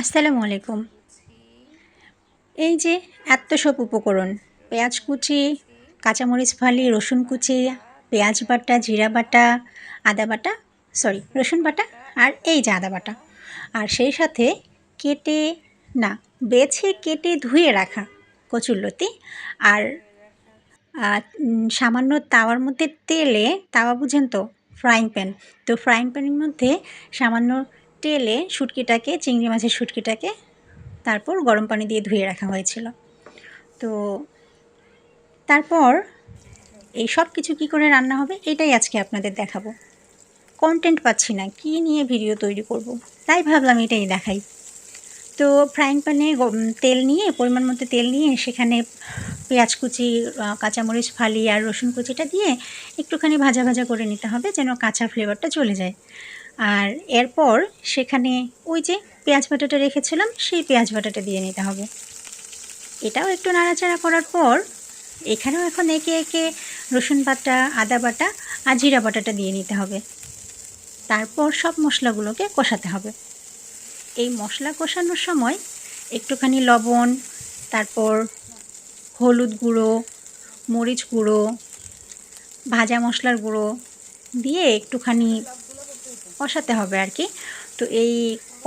আসসালামু আলাইকুম। এই যে এত সব উপকরণ, পেঁয়াজ কুচি, কাঁচামরিচ ফালি, রসুন কুচি, পেঁয়াজ বাটা, জিরা বাটা, আদা বাটা সরি রসুন বাটা আর এই যে আদা বাটা। আর সেই সাথে কেটে, না, বেছে কেটে ধুয়ে রাখা কচুরলতি আর সামান্য তাওয়ার মধ্যে তেলে, তাওয়া বুঝেন তো ফ্রাইং প্যান তো ফ্রাইং প্যানের মধ্যে সামান্য তেলে শুটকিটাকে, চিংড়ি মাছের শুটকিটাকে তারপর গরম পানি দিয়ে ধুয়ে রাখা হয়েছিল। তো তারপর এই সব কিছু কী করে রান্না হবে এটাই আজকে আপনাদের দেখাবো। কন্টেন্ট পাচ্ছি না, কী নিয়ে ভিডিও তৈরি করব। তাই ভাবলাম এটাই দেখাই। তো ফ্রাইং প্যানে তেল নিয়ে, পরিমাণ মতো তেল নিয়ে সেখানে পেঁয়াজ কুচি কাঁচামরিচ ফালি আর রসুন কুচিটা দিয়ে একটুখানি ভাজা ভাজা করে নিতে হবে যেন কাঁচা ফ্লেভারটা চলে যায়। আর এরপর সেখানে ওই যে পেঁয়াজ বাটাটা রেখেছিলাম, সেই পেঁয়াজ বাটাটা দিয়ে নিতে হবে। এটাও একটু নাড়াচাড়া করার পর এখানেও এখন একে একে রসুন বাটা, আদা বাটা আর জিরা বাটাটা দিয়ে নিতে হবে। তারপর সব মশলাগুলোকে কষাতে হবে। এই মশলা কষানোর সময় একটুখানি লবণ, তারপর হলুদ গুঁড়ো, মরিচ গুঁড়ো, ভাজা মশলার গুঁড়ো দিয়ে একটুখানি কষাতে হবে আর কি। তো এই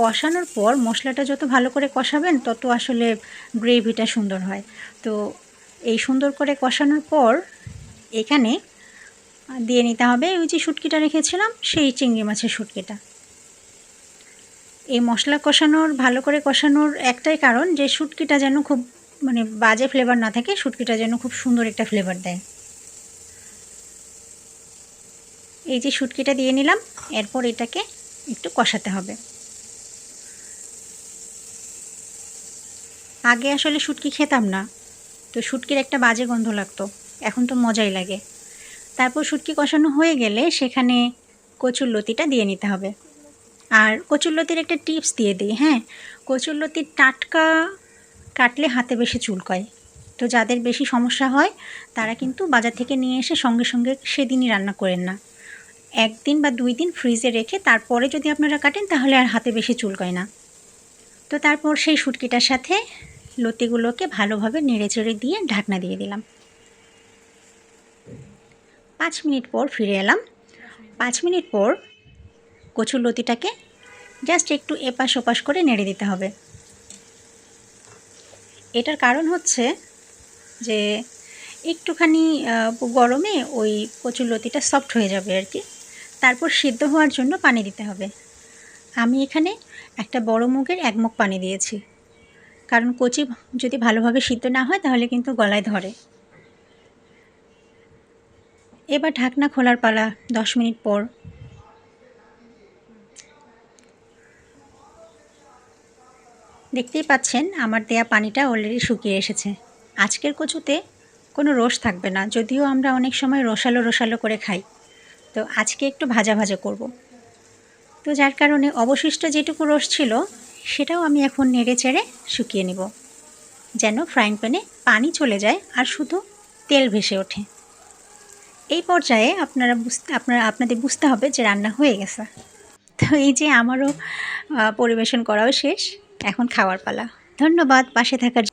কষানোর পর মশলাটা যত ভালো করে কষাবেন, তত আসলে গ্রেভিটা সুন্দর হয়। তো এই সুন্দর করে কষানোর পর এখানে দিয়ে নিতে হবে ওই যে শুটকিটা রেখেছিলাম, সেই চিংড়ি মাছের শুটকিটা। এই মশলা কষানোর, ভালো করে কষানোর একটাই কারণ যে শুটকিটা যেন খুব মানে বাজে ফ্লেভার না থাকে, শুটকিটা যেন খুব সুন্দর একটা ফ্লেভার দেয়। এই যে শুটকিটা দিয়ে নিলাম, এরপর এটাকে একটু কষাতে হবে। আগে আসলে শুটকি খেতাম না, তো শুটকির একটা বাজে গন্ধ লাগতো, এখন তো মজাই লাগে। তারপর শুটকি কষানো হয়ে গেলে সেখানে কচুর লতিটা দিয়ে নিতে হবে। আর কচুরলতির একটা টিপস দিয়ে দিই হ্যাঁ? কচুরলতির টাটকা কাটলে হাতে বেশি চুলকয়। তো যাদের বেশি সমস্যা হয়, তারা কিন্তু বাজার থেকে নিয়ে এসে সঙ্গে সঙ্গে সেদিনই রান্না করেন না। একদিন বা দুই দিন ফ্রিজে রেখে তারপরে যদি আপনারা কাটেন, তাহলে আর হাতে বেশি চুলকয় না। তো তারপর সেই শুটকিটার সাথে লতিগুলোকে ভালোভাবে নেড়ে চেড়ে দিয়ে ঢাকনা দিয়ে দিলাম। পাঁচ মিনিট পর ফিরে এলাম। পাঁচ মিনিট পর কচুর লতিটাকে জাস্ট একটু এপাশ ওপাশ করে নেড়ে দিতে হবে। এটার কারণ হচ্ছে যে একটুখানি গরমে ওই কচুর লতিটা সফট হয়ে যাবে আর কি। তারপর সিদ্ধ হওয়ার জন্য পানি দিতে হবে। আমি এখানে একটা বড় মুগের এক মুখ পানি দিয়েছি। কারণ কচি যদি ভালোভাবে সিদ্ধ না হয়, তাহলে কিন্তু গলায় ধরে। এবার ঢাকনা খোলার পালা দশ মিনিট পর। দেখতেই পাচ্ছেন, আমার দেয়া পানিটা অলরেডি শুকিয়ে এসেছে। আজকের কচুতে কোনো রস থাকবে না, যদিও আমরা অনেক সময় রসালো রসালো করে খাই। তো আজকে একটু ভাজা ভাজা করব। তো যার কারণে অবশিষ্ট যেটুকু রস ছিল, সেটাও আমি এখন নেড়ে চেড়ে শুকিয়ে নেব। যেন ফ্রাইং প্যানে পানি চলে যায় আর শুধু তেল ভেসে ওঠে। এই পর্যায়ে আপনারা বুঝতে, আপনারা, আপনাদের বুঝতে হবে যে রান্না হয়ে গেছে। তো এই যে আমারও পরিবেশন করাও শেষ। এখন খাওয়ার পালা। ধন্যবাদ পাশে থাকার